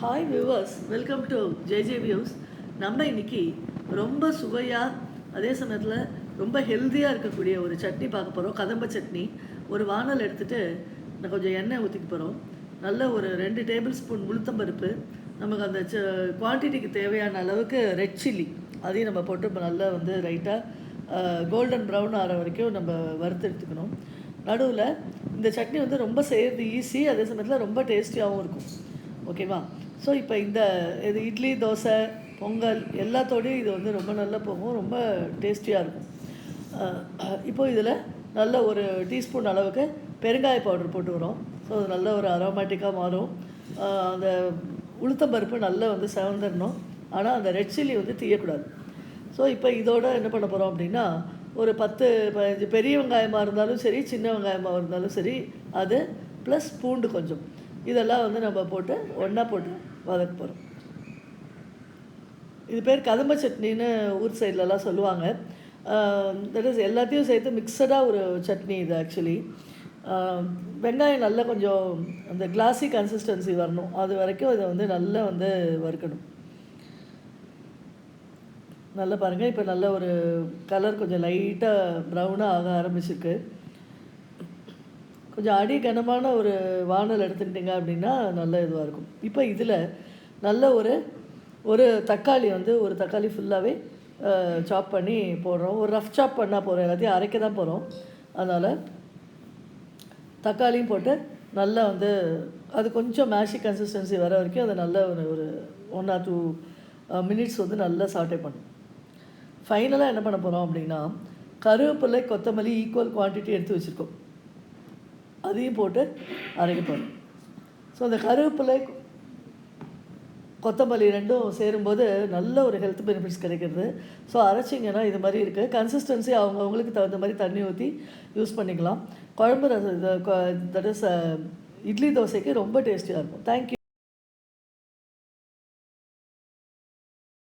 Hi viewers welcome to J J views நம்ம இன்னைக்கு ரொம்ப சுவையாக அதே சமயத்தில் ரொம்ப ஹெல்த்தியாக இருக்கக்கூடிய ஒரு சட்னி பார்க்க போகிறோம் கதம்ப சட்னி. ஒரு வானல் எடுத்துகிட்டு நான் கொஞ்சம் எண்ணெய் ஊற்றிக்க போகிறோம் நல்ல ஒரு ரெண்டு டேபிள் ஸ்பூன் உளுத்தம்பருப்பு. நமக்கு அந்த ச குவான்டிட்டிக்கு தேவையான அளவுக்கு ரெட் சில்லி அதையும் நம்ம போட்டு இப்போ நல்லா வந்து ரைட்டாக கோல்டன் ப்ரௌன் ஆகிற வரைக்கும் நம்ம வறுத்து எடுத்துக்கணும். நடுவில் இந்த சட்னி வந்து ரொம்ப செய்கிறது ஈஸி அதே சமயத்தில் ரொம்ப டேஸ்டியாகவும் இருக்கும். ஓகேவா ஸோ இப்போ இந்த இது இட்லி தோசை பொங்கல் எல்லாத்தோடையும் இது வந்து ரொம்ப நல்லா போகும். ரொம்ப டேஸ்டியாக இருக்கும். இப்போது இதில் நல்ல ஒரு டீஸ்பூன் அளவுக்கு பெருங்காய பவுடர் போட்டு வரும். ஸோ அது நல்ல ஒரு அரோமேட்டிக்காக மாறும். அந்த உளுத்தம்பருப்பு நல்லா வந்து செவந்துடணும் ஆனால் அந்த ரெட் சில்லி வந்து தீயக்கூடாது. ஸோ இப்போ இதோட என்ன பண்ண போகிறோம் அப்படின்னா ஒரு பத்து பதினஞ்சு பெரிய வெங்காயமாக இருந்தாலும் சரி சின்ன வெங்காயமாக இருந்தாலும் சரி அது ப்ளஸ் பூண்டு கொஞ்சம். இதெல்லாம் வந்து நம்ம போட்டு ஒன்றா போட்டு வதக்க போகிறோம் இது பேர் கதம்ப சட்னின்னு ஊர் சைட்லலாம் சொல்லுவாங்க. தட் இஸ் எல்லாத்தையும் சேர்த்து மிக்சடாக ஒரு சட்னி இது ஆக்சுவலி வெங்காயம் நல்லா கொஞ்சம் அந்த கிளாஸி கன்சிஸ்டன்சி வரணும். அது வரைக்கும் இதை வந்து நல்லா வந்து வறுக்கணும். நல்லா பாருங்கள் இப்போ நல்ல ஒரு கலர் கொஞ்சம் லைட்டாக ப்ரௌனாக ஆக ஆரம்பிச்சிருக்கு. கொஞ்சம் அடி கனமான ஒரு வானல் எடுத்துக்கிட்டிங்க அப்படின்னா நல்ல இதுவாக இருக்கும். இப்போ இதில் நல்ல ஒரு ஒரு தக்காளி வந்து ஒரு தக்காளி ஃபுல்லாகவே சாப் பண்ணி போடுறோம். ஒரு ரஃப் சாப் பண்ணால் போகிறோம் எல்லாத்தையும் அரைக்க தான் போகிறோம் அதனால் தக்காளியும் போட்டு நல்லா வந்து அது கொஞ்சம் மேஷி கன்சிஸ்டன்சி வர வரைக்கும் அதை நல்ல ஒரு ஒரு ஒன் ஆர் டூ மினிட்ஸ் வந்து நல்லா சாட்டே பண்ணும் ஃபைனலாக என்ன பண்ண போகிறோம் அப்படின்னா கருவேப்பிலை கொத்தமல்லி ஈக்குவல் குவான்டிட்டி எடுத்து வச்சுருக்கோம். அதையும் போட்டு அரைக்க போகிறோம் ஸோ அந்த கருவேப்பிலை கொத்தமல்லி ரெண்டும் சேரும்போது நல்ல ஒரு ஹெல்த் பெனிஃபிட்ஸ் கிடைக்கிறது. ஸோ அரைச்சிங்கன்னா இது மாதிரி இருக்குது கன்சிஸ்டன்சி அவங்கவுங்களுக்கு தகுந்த மாதிரி தண்ணி ஊற்றி யூஸ் பண்ணிக்கலாம். குழம்பு ரசம் தட் இஸ் இட்லி தோசைக்கு ரொம்ப டேஸ்டியாக இருக்கும். தேங்க்யூ